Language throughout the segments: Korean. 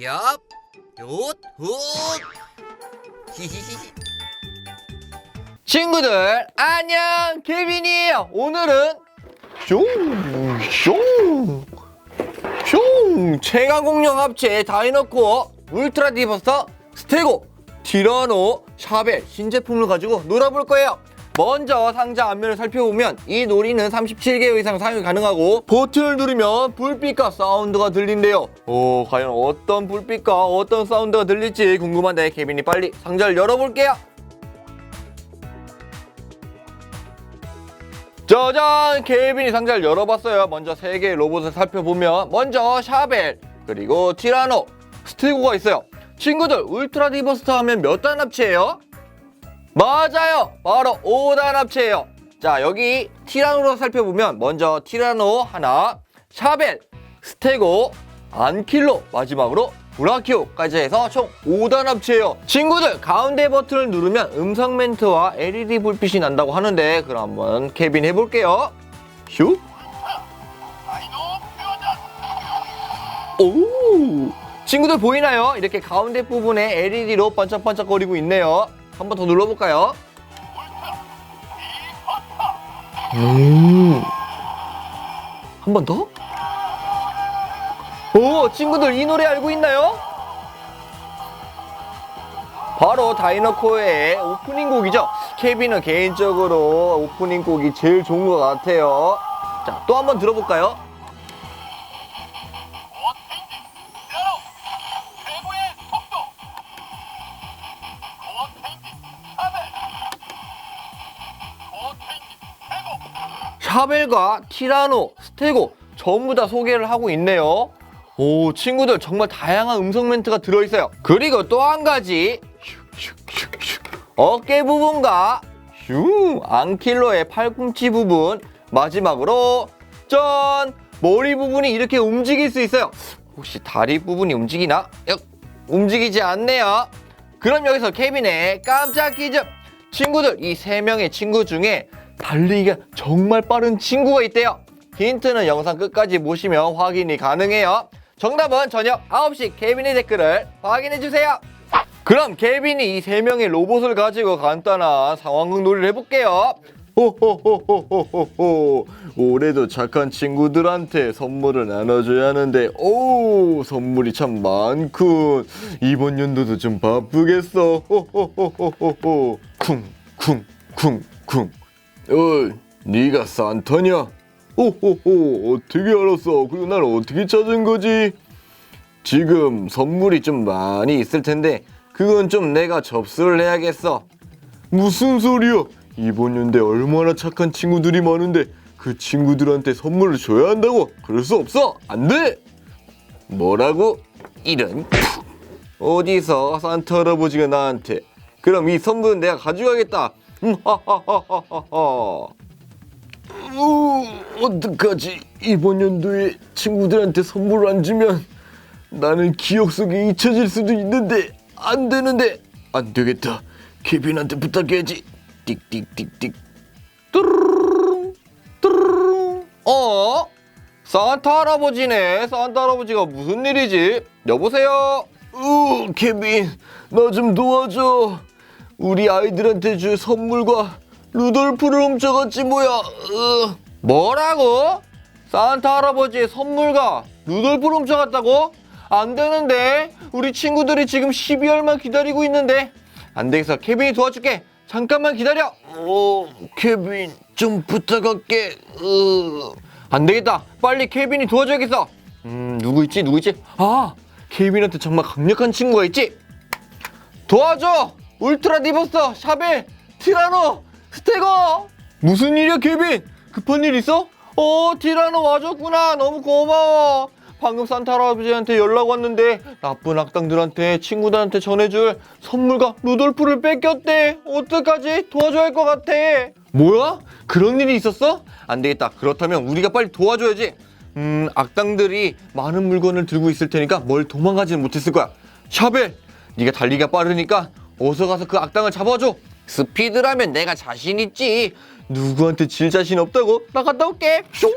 얍, 굿, 굿. 히히히. 친구들 안녕 케빈이에요 오늘은 슝슝슝 최강 공룡 합체 다이너코어 울트라 디버스터 스테고 티라노 샤벨 신제품을 가지고 놀아볼 거예요 먼저 상자 앞면을 살펴보면 이 놀이는 37개 이상 사용이 가능하고 버튼을 누르면 불빛과 사운드가 들린대요 오 과연 어떤 불빛과 어떤 사운드가 들릴지 궁금한데 케빈이 빨리 상자를 열어볼게요 짜잔! 케빈이 상자를 열어봤어요. 먼저 세 개의 로봇을 살펴보면 먼저 샤벨, 그리고 티라노, 스티고가 있어요. 친구들, 울트라 디버스터 하면 몇 단 합체예요? 맞아요! 바로 5단 합체예요. 자, 여기 티라노로 살펴보면 먼저 티라노 하나, 샤벨, 스테고, 안킬로, 마지막으로 브라키오까지 해서 총 5단 합체예요. 친구들 가운데 버튼을 누르면 음성 멘트와 LED 불빛이 난다고 하는데 그럼 한번 케빈 해볼게요. 슉. 오. 친구들 보이나요? 이렇게 가운데 부분에 LED로 반짝반짝거리고 있네요. 한 번 더 눌러볼까요? 음. 한 번 더? 오, 친구들 이 노래 알고 있나요? 바로 다이너코의 오프닝 곡이죠. 케빈은 개인적으로 오프닝 곡이 제일 좋은 것 같아요. 자, 또 한 번 들어볼까요? 샤벨과 티라노, 스테고 전부 다 소개를 하고 있네요. 오, 친구들 정말 다양한 음성 멘트가 들어있어요. 그리고 또 한 가지. 어깨 부분과 슝 앙킬로의 팔꿈치 부분 마지막으로 짠 머리 부분이 이렇게 움직일 수 있어요. 혹시 다리 부분이 움직이나? 역, 움직이지 않네요. 그럼 여기서 케빈의 깜짝 퀴즈. 친구들 이 세 명의 친구 중에 달리기가 정말 빠른 친구가 있대요. 힌트는 영상 끝까지 보시면 확인이 가능해요. 정답은 저녁 9시 케빈의 댓글을 확인해 주세요. 그럼 케빈이 이 세 명의 로봇을 가지고 간단한 상황극 놀이를 해볼게요. 호호호호호호호 올해도 착한 친구들한테 선물을 나눠줘야 하는데 오 선물이 참 많군 이번 연도도 좀 바쁘겠어 호호호호호호 쿵쿵쿵쿵 어이 네가 산타냐? 호호호 어떻게 알았어 그리고 날 어떻게 찾은 거지? 지금 선물이 좀 많이 있을 텐데 그건 좀 내가 접수를 해야겠어. 무슨 소리야? 이번 연대 얼마나 착한 친구들이 많은데 그 친구들한테 선물을 줘야 한다고? 그럴 수 없어. 안 돼. 뭐라고? 이런. 어디서 산타 할아버지가 나한테? 그럼 이 선물은 내가 가져가겠다. 우, 어떡하지? 이번 연도에 친구들한테 선물을 안 주면 나는 기억 속에 잊혀질 수도 있는데 안 되는데 안 되겠다. 케빈한테 부탁해야지. 띡띡띡띡. 뚜루루룽 뚜루루룽. 어? 산타 할아버지네. 산타 할아버지가 무슨 일이지? 여보세요. 으, 케빈, 나 좀 도와줘. 우리 아이들한테 줄 선물과 루돌프를 훔쳐갔지 뭐야. 으. 뭐라고? 산타 할아버지의 선물과 루돌프를 훔쳐갔다고? 안 되는데 우리 친구들이 지금 12월만 기다리고 있는데 안 되겠어 케빈이 도와줄게 잠깐만 기다려 어 케빈 좀 부탁할게 으. 안 되겠다 빨리 케빈이 도와줘야겠어 음 누구 있지 누구 있지 아 케빈한테 정말 강력한 친구가 있지 도와줘 울트라 디버스터 샤벨 티라노 스테고 무슨 일이야 케빈? 급한 일 있어? 어 티라노 와줬구나. 너무 고마워. 방금 산타 할아버지한테 연락 왔는데 나쁜 악당들한테 친구들한테 전해줄 선물과 루돌프를 뺏겼대. 어떡하지? 도와줘야 할 것 같아. 뭐야? 그런 일이 있었어? 안 되겠다. 그렇다면 우리가 빨리 도와줘야지. 음 악당들이 많은 물건을 들고 있을 테니까 뭘 도망가지는 못했을 거야. 샤벨 네가 달리기가 빠르니까 어서 가서 그 악당을 잡아줘 스피드라면 내가 자신 있지 누구한테 질 자신 없다고 나 갔다 올게 숑.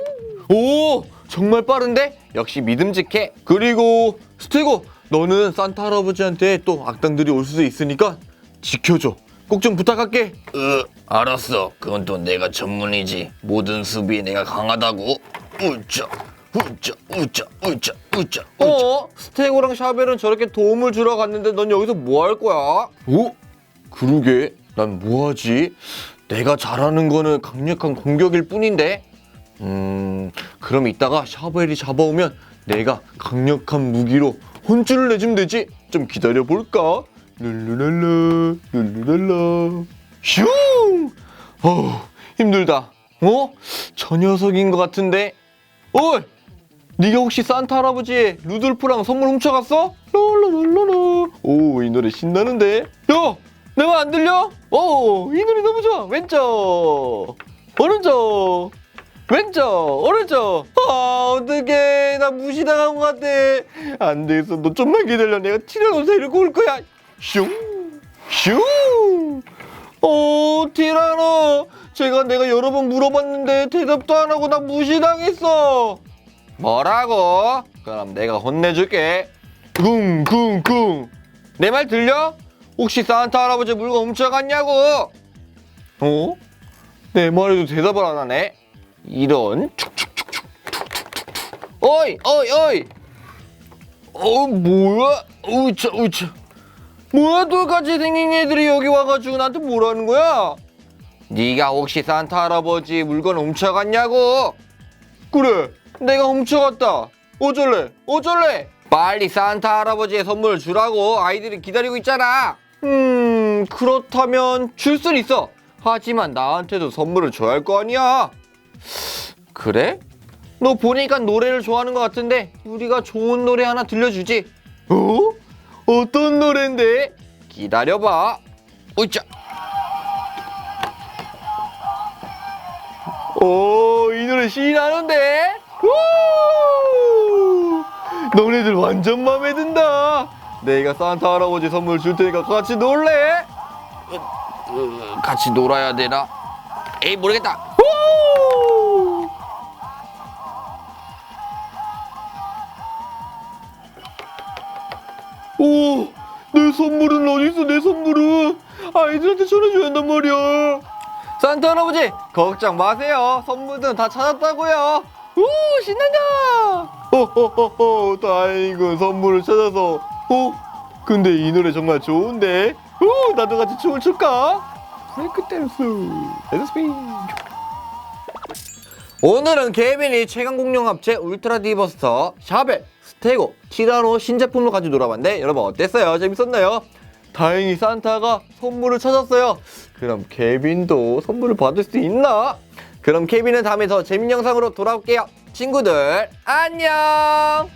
오 정말 빠른데 역시 믿음직해 그리고 스테고 너는 산타 할아버지한테 또 악당들이 올 수도 있으니까 지켜줘. 꼭 좀 부탁할게. 으, 알았어. 그건 또 내가 전문이지. 모든 수비에 내가 강하다고. 우짜, 우짜, 우짜, 우짜, 우짜, 우짜. 어? 스테고랑 샤벨은 저렇게 도움을 주러 갔는데 넌 여기서 뭐 할 거야? 오? 그러게 난 뭐하지? 내가 잘하는 거는 강력한 공격일 뿐인데 음 그럼 이따가 샤벨이 잡아오면 내가 강력한 무기로 혼쭐을 내주면 되지 좀 기다려볼까? 룰루랄라 룰루랄라 슝! 어우 힘들다 어? 저 녀석인 것 같은데 어이! 네가 혹시 산타 할아버지의 루돌프랑 선물 훔쳐갔어? 랄랄랄랄라. 오이 노래 신나는데? 야! 내 말 안 들려? 오이 노래 너무 좋아. 왼쪽. 오른쪽. 왼쪽. 오른쪽. 아 어떡해. 나 무시당한 것 같아. 안 되겠어. 너 좀만 기다려. 내가 티라노 데리고 올 거야. 슝슝. 어 티라노. 제가 내가 여러 번 물어봤는데 대답도 안 하고 나 무시당했어 뭐라고? 그럼 내가 혼내줄게. 쿵쿵쿵. 내 말 들려? 혹시 산타 할아버지 물건 훔쳐갔냐고? 어? 내 말에도 대답을 안 하네. 이런. 어이, 어이, 어이. 어, 뭐야? 우차, 우차. 뭐야, 똑같이 생긴 애들이 여기 와가지고 나한테 뭐라는 거야? 네가 혹시 산타 할아버지 물건 훔쳐갔냐고? 그래 내가 훔쳐갔다. 어쩔래? 어쩔래? 빨리 산타 할아버지의 선물을 주라고 아이들이 기다리고 있잖아. 음 그렇다면 줄 순 있어. 하지만 나한테도 선물을 줘야 할 거 아니야. 그래? 너 보니까 노래를 좋아하는 것 같은데 우리가 좋은 노래 하나 들려주지. 어? 어떤 노래인데? 기다려봐. 으쌰 오, 이 노래 신나는데? 우! 너네들 완전 마음에 든다. 내가 산타 할아버지 선물 줄 테니까 같이 놀래? 으, 같이 놀아야 되나? 에이, 모르겠다. 우! 오, 내 선물은 어디 있어? 내 선물은 아이들한테 전해줘야 한단 말이야. 산타 할아버지 걱정 마세요. 선물은 다 찾았다고요. 오 신난다. 호호호호 다행이군 선물을 찾아서. 어? 근데 이 노래 정말 좋은데. 오 나도 같이 춤을 출까? 브레이크 댄스. 댄스피. 오늘은 케빈이 최강 공룡 합체 울트라 디버스터 샤벨 스테고 티라노 신제품을 가지고 놀아봤는데 여러분 어땠어요? 재밌었나요? 다행히 산타가 선물을 찾았어요. 그럼 케빈도 선물을 받을 수 있나? 그럼 케빈은 다음에 더 재밌는 영상으로 돌아올게요. 친구들 안녕.